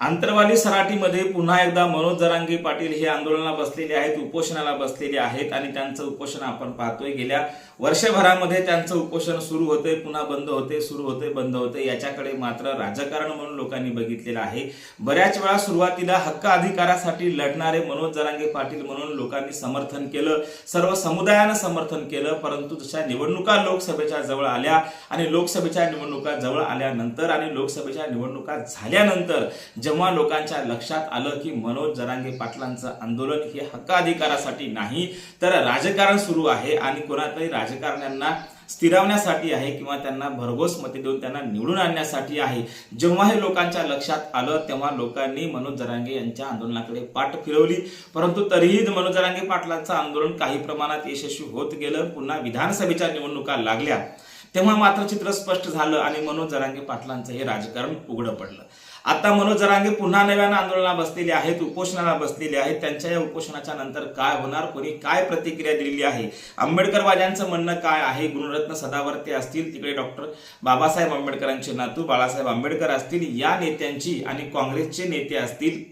आंतरवाली सराटीमध्ये पुन्हा एकदा मनोज जरांगे पाटील हे आंदोलनाला बसलेले आहेत उपोषणाला बसलेले आहेत आणि त्यांचं उपोषण आपण पाहतोय. गेल्या वर्षभरामध्ये त्यांचं उपोषण सुरू होते पुन्हा बंद होते सुरू होते बंद होते याच्याकडे मात्र राजकारण म्हणून लोकांनी बघितलेलं आहे. बऱ्याच वेळा सुरुवातीला हक्क अधिकारासाठी लढणारे मनोज जरांगे पाटील म्हणून लोकांनी समर्थन केलं. सर्व समुदायानं समर्थन केलं परंतु जशा निवडणुका लोकसभेच्या जवळ आल्या आणि लोकसभेच्या निवडणुका जवळ आल्यानंतर आणि लोकसभेच्या निवडणुका झाल्यानंतर जेव्हा लोकांच्या लक्षात आलं की मनोज जरांगे पाटलांचं आंदोलन हे हक्क अधिकारासाठी नाही तर राजकारण सुरू आहे आणि कोणातरी राजकारण्यांना स्थिरावण्यासाठी आहे किंवा त्यांना भरघोस मते देऊन त्यांना निवडून आणण्यासाठी आहे. जेव्हा हे लोकांच्या लक्षात आलं तेव्हा लोकांनी मनोज जरांगे यांच्या आंदोलनाकडे पाठ फिरवली. परंतु तरीही मनोज जरांगे पाटलांचं आंदोलन काही प्रमाणात यशस्वी होत गेलं. पुन्हा विधानसभेच्या निवडणुका लागल्या. तेव्हा मात्र चित्र स्पष्ट झालं आणि मनोज जरांगे पाटलांचं हे राजकारण उघडं पडलं. आता मनोज जरांगे पुन्हा नव्यानं आंदोलनाला बसलेले आहेत उपोषणाला बसलेले आहेत. त्यांच्या या उपोषणाच्या नंतर काय होणार कोणी काय प्रतिक्रिया दिलेली आहे? आंबेडकरवाद्यांचं म्हणणं काय आहे? गुणरत्न सदावर्ते असतील तिकडे डॉक्टर बाबासाहेब आंबेडकरांचे नातू बाळासाहेब आंबेडकर असतील या नेत्यांची आणि काँग्रेसचे नेते असतील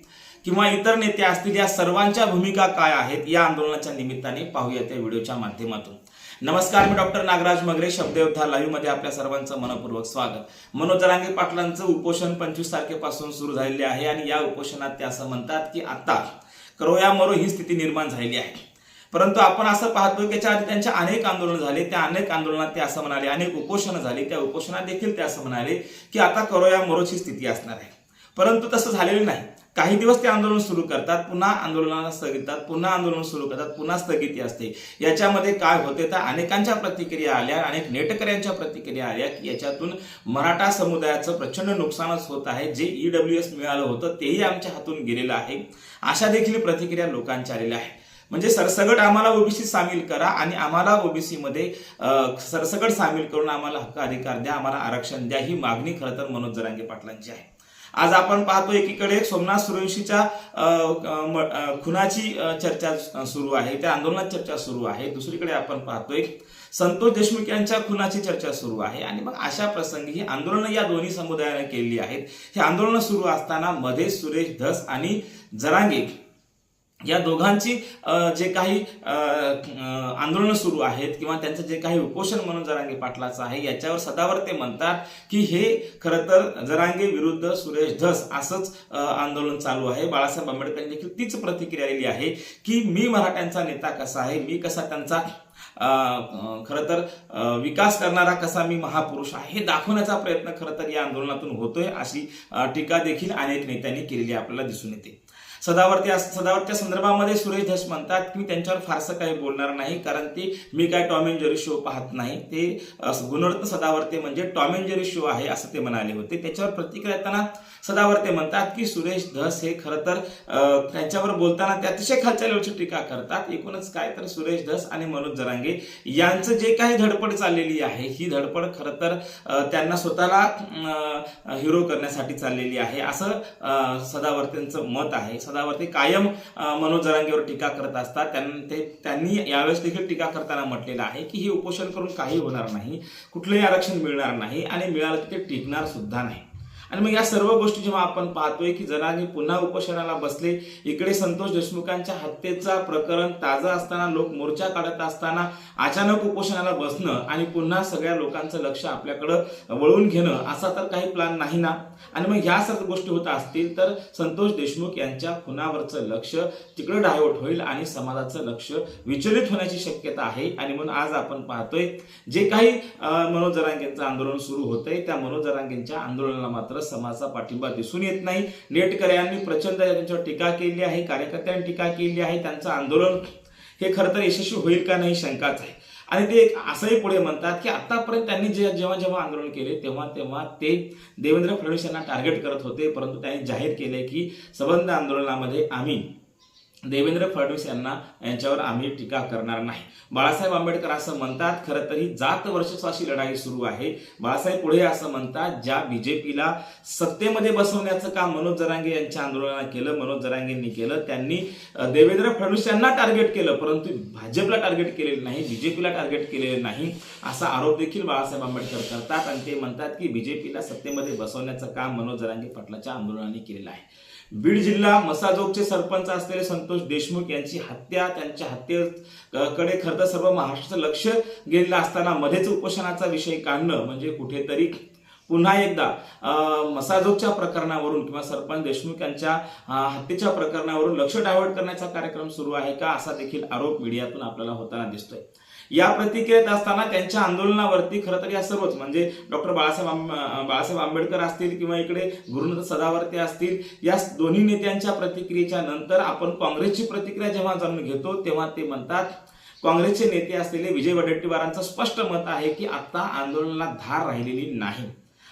किंवा इतर नेते असतील या सर्वांच्या भूमिका काय आहेत? या आंदोलनाच्या निमित्ताने पाहूया त्या व्हिडिओच्या माध्यमातून. नमस्कार मी डॉक्टर नागराज मगरे शब्दयोद्धा लाईव्हमध्ये आपल्या सर्वांचं मनपूर्वक स्वागत. मनोज जरांगे पाटलांचं उपोषण पंचवीस तारखेपासून सुरू झालेले आहे आणि या उपोषणात ते असं म्हणतात की आता करोया मरो ही स्थिती निर्माण झालेली आहे. परंतु आपण असं पाहतो की त्याच्या आधी त्यांचे अनेक आंदोलन झाले त्या अनेक आंदोलनात ते असं म्हणाले अनेक उपोषण झाली त्या उपोषणात देखील ते असं म्हणाले की आता करोया मरोची स्थिती असणार आहे. परंतु तसं झालेलं नाही. काही दिवस ते आंदोलन सुरू करतात पुन्हा आंदोलनाला स्थगितात पुन्हा आंदोलन सुरू करतात पुन्हा स्थगिती असते. याच्यामध्ये काय होते तर अनेकांच्या प्रतिक्रिया आल्या अनेक नेटकऱ्यांच्या प्रतिक्रिया आल्या की याच्यातून मराठा समुदायाचं प्रचंड नुकसानच होत आहे. जे ईडब्ल्यू एस मिळालं होतं तेही आमच्या हातून गेलेलं आहे. अशा देखील प्रतिक्रिया लोकांच्या आलेल्या आहेत. म्हणजे सरसगट आम्हाला ओबीसी सामील करा आणि आम्हाला ओबीसीमध्ये सरसगट सामील करून आम्हाला हक्क अधिकार द्या आम्हाला आरक्षण द्या ही मागणी खरं तर मनोज जरांगे पाटलांची आहे. आज आपण पाहतो एकीकडे सोमनाथ सुरवंशीच्या खुनाची चर्चा सुरू आहे त्या आंदोलनात चर्चा सुरू आहे. दुसरीकडे आपण पाहतोय संतोष देशमुख यांच्या खुनाची चर्चा सुरू आहे. आणि मग अशा प्रसंगी ही आंदोलनं या दोन्ही समुदायाने केलेली आहेत. हे आंदोलनं सुरू असताना मध्ये सुरेश धस आणि जरांगे या दोघांची जे काही आंदोलनं सुरू आहेत किंवा त्यांचं जे काही उपोषण म्हणून जरांगे पाटलाचं आहे याच्यावर सदावर ते म्हणतात की हे खरं तर जरांगे विरुद्ध सुरेश धस असंच आंदोलन चालू आहे. बाळासाहेब आंबेडकरांनी देखील तीच प्रतिक्रिया दिली आहे की मी मराठ्यांचा नेता कसा आहे मी कसा त्यांचा खरं तर विकास करणारा कसा मी महापुरुष आहे हे दाखवण्याचा प्रयत्न खरं तर या आंदोलनातून होतोय अशी टीका देखील अनेक नेत्यांनी केलेली आपल्याला दिसून येते. सदावर्ती सदावर्त्या संदर्भामध्ये सुरेश धस म्हणतात की मी त्यांच्यावर फारसं काही बोलणार नाही कारण ते मी काय टॉम अँड जेरी शो पाहत नाही. ते गुणरत्न सदावर्ते म्हणजे टॉम अँड जेरी शो आहे असं ते म्हणाले होते. त्याच्यावर प्रतिक्रिया देताना सदावर्ते म्हणतात की सुरेश धस हे खरं तर त्यांच्यावर बोलताना ते अतिशय खालच्या लेवलची टीका करतात. एकूणच काय तर सुरेश धस आणि मनोज जरांगे यांचं जे काही धडपड चाललेली आहे ही धडपड खरं तर त्यांना स्वतःला हिरो करण्यासाठी चाललेली आहे असं अ, सदावर्तेंचं मत आहे. सदावर्ते कायम मनोज जरांगेवर टीका करत असतात. त्यांनी ते त्यांनी यावेळेस देखील टीका करताना म्हटलेलं आहे की हे उपोषण करून काही होणार नाही. कुठलंही आरक्षण मिळणार नाही आणि मिळालं तर ते टिकणार सुद्धा नाही. आणि मग या सर्व गोष्टी जेव्हा आपण पाहतोय की जरांगे पुन्हा उपोषणाला बसले इकडे संतोष देशमुखांच्या हत्येचा प्रकरण ताजं असताना लोक मोर्चा काढत असताना अचानक उपोषणाला बसणं आणि पुन्हा सगळ्या लोकांचं लक्ष आपल्याकडं वळवून घेणं असा तर काही प्लॅन नाही ना? आणि मग ह्या सर्व गोष्टी होत असतील तर संतोष देशमुख यांच्या खुनावरचं लक्ष तिकडे डायवर्ट होईल आणि समाजाचं लक्ष विचलित होण्याची शक्यता आहे. आणि म्हणून आज आपण पाहतोय जे काही अं, मनोज जरांगेंचं आंदोलन सुरू होतंय त्या मनोज जरांगेंच्या आंदोलनाला मात्र समाजाचा पाठिंबा दिसून येत नाही. नेटकऱ्यांनी प्रचंड त्यांच्यावर टीका केली आहे कार्यकर्त्यांनी टीका केली आहे त्यांचं आंदोलन हे खरं तर यशस्वी होईल का नाही शंकाच आहे. आणि ते असंही पुढे म्हणतात की आतापर्यंत त्यांनी जे जेव्हा जेव्हा आंदोलन केले तेव्हा तेव्हा ते देवेंद्र फडणवीस यांना टार्गेट करत होते. परंतु त्यांनी जाहीर केले की सबंध आंदोलनामध्ये आम्ही देवेंद्र फडणवीस यांना यांच्यावर आम्ही टीका करणार नाही. बाळासाहेब आंबेडकर असं म्हणतात खरं तर ही जात वर्चस्वाची लढाई सुरू आहे. बाळासाहेब पुढे असं म्हणतात ज्या बीजेपीला सत्तेमध्ये बसवण्याचं काम मनोज जरांगे यांच्या आंदोलनानं केलं मनोज जरांगेंनी केलं त्यांनी देवेंद्र फडणवीस यांना टार्गेट केलं परंतु भाजपला टार्गेट केलेलं नाही बीजेपीला टार्गेट केलेलं नाही असा आरोप देखील बाळासाहेब आंबेडकर करतात. आणि ते म्हणतात की बीजेपीला सत्तेमध्ये बसवण्याचं काम मनोज जरांगे पाटलाच्या आंदोलनाने केलेलं आहे. बीड जिल्हा मसाजोगचे सरपंच असलेले संतोष देशमुख यांची हत्या त्यांच्या हत्येकडे खरं तर सर्व महाराष्ट्राचं लक्ष गेलेलं असताना मध्येच उपोषणाचा विषय काढणं म्हणजे कुठेतरी पुन्हा एकदा मसाजोगच्या प्रकरणावरून किंवा सरपंच देशमुख यांच्या हत्येच्या प्रकरणावरून लक्ष डायव्हर्ट करण्याचा कार्यक्रम सुरू आहे का असा देखील आरोप मीडियातून आपल्याला होताना दिसतोय. या प्रतिक्रियेत असताना त्यांच्या आंदोलनावरती खरं तर या सर्वच म्हणजे डॉक्टर बाळासाहेब आंब- बाळासाहेब आंबेडकर असतील किंवा इकडे गुरुनाथ सदावर्ते असतील या दोन्ही नेत्यांच्या प्रतिक्रियेच्या नंतर आपण काँग्रेसची प्रतिक्रिया जेव्हा जाणून घेतो तेव्हा ते म्हणतात काँग्रेसचे नेते असलेले विजय वडेट्टीवारांचं स्पष्ट मत आहे की आता आंदोलनाला धार राहिलेली नाही.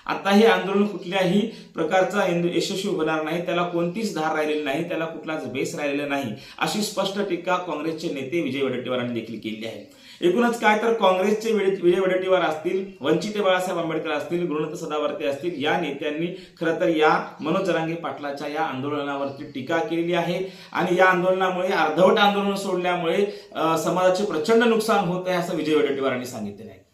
आता हे आंदोलन कुठल्याही प्रकारचा यशस्वी होणार नाही. त्याला कोणतीच धार राहिलेली नाही. त्याला कुठलाच बेस राहिलेला नाही. अशी स्पष्ट टीका काँग्रेसचे नेते विजय वडेट्टीवारांनी देखील केली आहे. एकूणच काय तर काँग्रेसचे विजय विजय वडेट्टीवार असतील वंचिते बाळासाहेब आंबेडकर असतील गुरुनाथ सदावर्ते असतील या नेत्यांनी खरं तर या मनोज जरांगे पाटलाच्या या आंदोलनावरती टीका केलेली आहे. आणि या आंदोलनामुळे अर्धवट आंदोलन सोडल्यामुळे समाजाचे प्रचंड नुकसान होत आहे असं विजय वडेट्टीवारांनी सांगितलेलं आहे.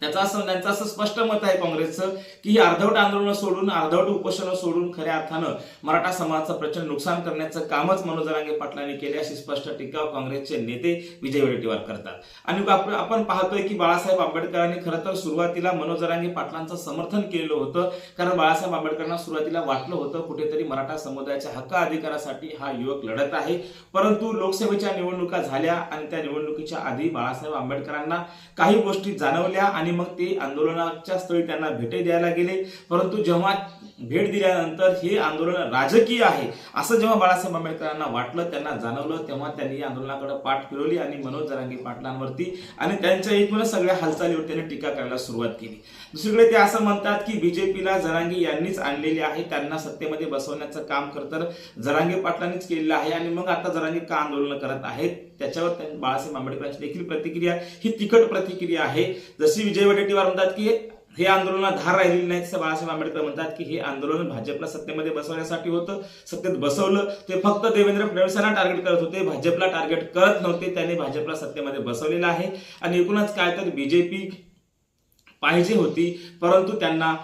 त्याचं असं त्यांचं असं स्पष्ट मत आहे काँग्रेसचं की ही अर्धवट आंदोलनं सोडून अर्धवट उपोषणं सोडून खऱ्या अर्थानं मराठा समाजाचं प्रचंड नुकसान करण्याचं कामच मनोज रांगे पाटलांनी केले अशी स्पष्ट टीका काँग्रेसचे नेते विजय वडेट्टीवार करतात. आणि आपण पाहतोय की बाळासाहेब आंबेडकरांनी खरं तर सुरुवातीला मनोज रांगे पाटलांचं समर्थन केलेलं होतं कारण बाळासाहेब आंबेडकरांना सुरुवातीला वाटलं होतं कुठेतरी मराठा समुदायाच्या हक्क अधिकारासाठी हा युवक लढत आहे. परंतु लोकसभेच्या निवडणुका झाल्या आणि त्या निवडणुकीच्या आधी बाळासाहेब आंबेडकरांना काही गोष्टी जाणवल्या आणि आणि मग ते आंदोलनाच्या स्थळी त्यांना भेटे द्यायला गेले. परंतु जेव्हा भेट दिल्यानंतर हे आंदोलन राजकीय आहे असं जेव्हा बाळासाहेब आंबेडकरांना वाटलं त्यांना जाणवलं तेव्हा त्यांनी आंदोलनाकडे पाठ फिरवली आणि मनोज जरांगे पाटलांवरती आणि त्यांच्या एकूणच सगळ्या हालचालीवर त्यांनी टीका करायला सुरुवात केली. दुसरीकडे ते असं म्हणतात की बीजेपीला जरांगे यांनीच आणलेले आहे त्यांना सत्तेमध्ये बसवण्याचं काम खरं तर जरांगे पाटलांनीच केलेलं आहे आणि मग आता जरांगे का आंदोलन करत आहेत? त्याच्यावर बाळासाहेब आंबेडकरांची देखील प्रतिक्रिया ही तिखट प्रतिक्रिया आहे. जशी विजय वडेट्टीवार म्हणतात की हे आंदोलनात धार राहिलेली नाही तसं बाळासाहेब आंबेडकर म्हणतात की हे आंदोलन भाजपला सत्तेमध्ये बसवण्यासाठी होतं. सत्तेत बसवलं ते फक्त देवेंद्र फडणवीसांना टार्गेट करत होते भाजपला टार्गेट करत नव्हते त्यांनी भाजपला सत्तेमध्ये बसवलेलं आहे. आणि एकूणच काय तर बीजेपी पाहिजे होती परंतु त्यांना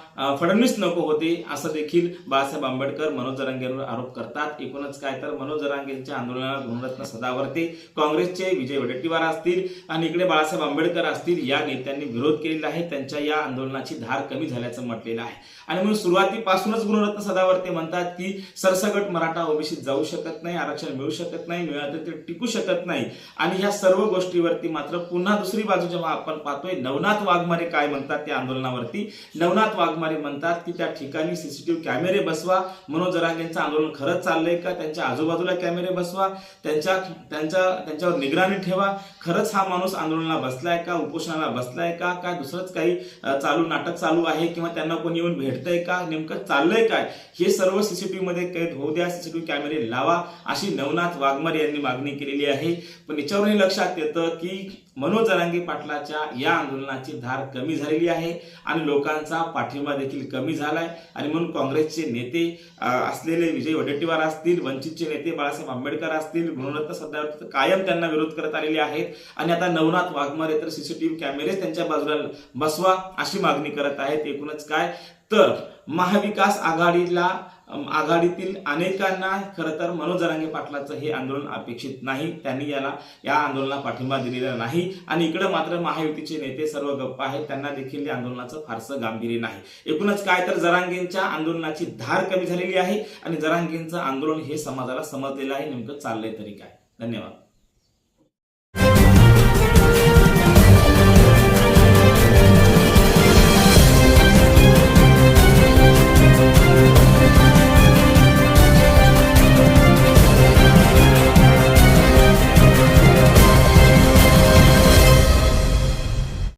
फडणवीस नको होते असं देखील बाळासाहेब आंबेडकर मनोज जरांगेंवर आरोप करतात. एकूणच काय तर मनोज जरांगेंच्या आंदोलनाला गुणरत्न सदावर्ते काँग्रेसचे विजय वडेट्टीवार असतील आणि इकडे बाळासाहेब आंबेडकर असतील या नेत्यांनी विरोध केलेला आहे. त्यांच्या या आंदोलनाची धार कमी झाल्याचं म्हटलेलं आहे. आणि म्हणून सुरुवातीपासूनच गुणरत्न सदावर्ते म्हणतात की सरसकट मराठा ओबीसीत जाऊ शकत नाही आरक्षण मिळू शकत नाही मिळालं ते टिकू शकत नाही. आणि ह्या सर्व गोष्टीवरती मात्र पुन्हा दुसरी बाजू जेव्हा आपण पाहतोय नवनाथ वाघमारे काय म्हणतात? त्या आंदोलनावरती. नवनाथ वाघमारे म्हणतात की त्या ठिकाणी सीसीटीव्ही कॅमेरे बसवा. मनोज जरांगेंचं आंदोलन खरंच चाललंय का? त्यांच्या आजूबाजूला कॅमेरे बसवा. त्यांच्या त्यांच्या त्यांच्यावर निगराणी ठेवा. खरंच हा माणूस आंदोलनाला बसलाय का? उपोषणाला बसलाय का? काय दुसरंच काही चालू नाटक चालू आहे किंवा त्यांना कोणी येऊन भेटतंय का? नेमकं चाललंय काय? हे सर्व सीसीटीव्ही मध्ये कैद होऊ द्या. सीसीटीव्ही कॅमेरे लावा. अशी नवनाथ वाघमारे यांनी मागणी केलेली आहे. पण याच्यावरही लक्षात येतं की मनोज जरांगे पाटलाच्या या आंदोलनाची धार कमी झालेली आहे आणि लोकांचा पाठिंबा देखील कमी झालाय. आणि म्हणून काँग्रेसचे नेते असलेले विजय वडेट्टीवार असतील वंचितचे नेते बाळासाहेब आंबेडकर असतील गुणरत्न सध्या कायम त्यांना विरोध करत आलेले आहेत. आणि आता नवनाथ वाघमारे तर सीसीटीव्ही कॅमेरे त्यांच्या बाजूला बसवा अशी मागणी करत आहेत. एकूणच काय? तर महाविकास आघाडीला आघाडीतील अनेकांना खरं तर मनोज जरांगे पाटलाचं हे आंदोलन अपेक्षित नाही. त्यांनी याला या आंदोलनाला पाठिंबा दिलेला नाही. आणि इकडे मात्र महायुतीचे नेते सर्व गप्प आहेत. त्यांना देखील या आंदोलनाचं फारसं गांभीर्य नाही. एकूणच काय तर जरांगेंच्या आंदोलनाची धार कमी झालेली आहे आणि जरांगेंचं आंदोलन हे समाजाला समजलेलं आहे. नेमकं चाललंय तरी काय? धन्यवाद.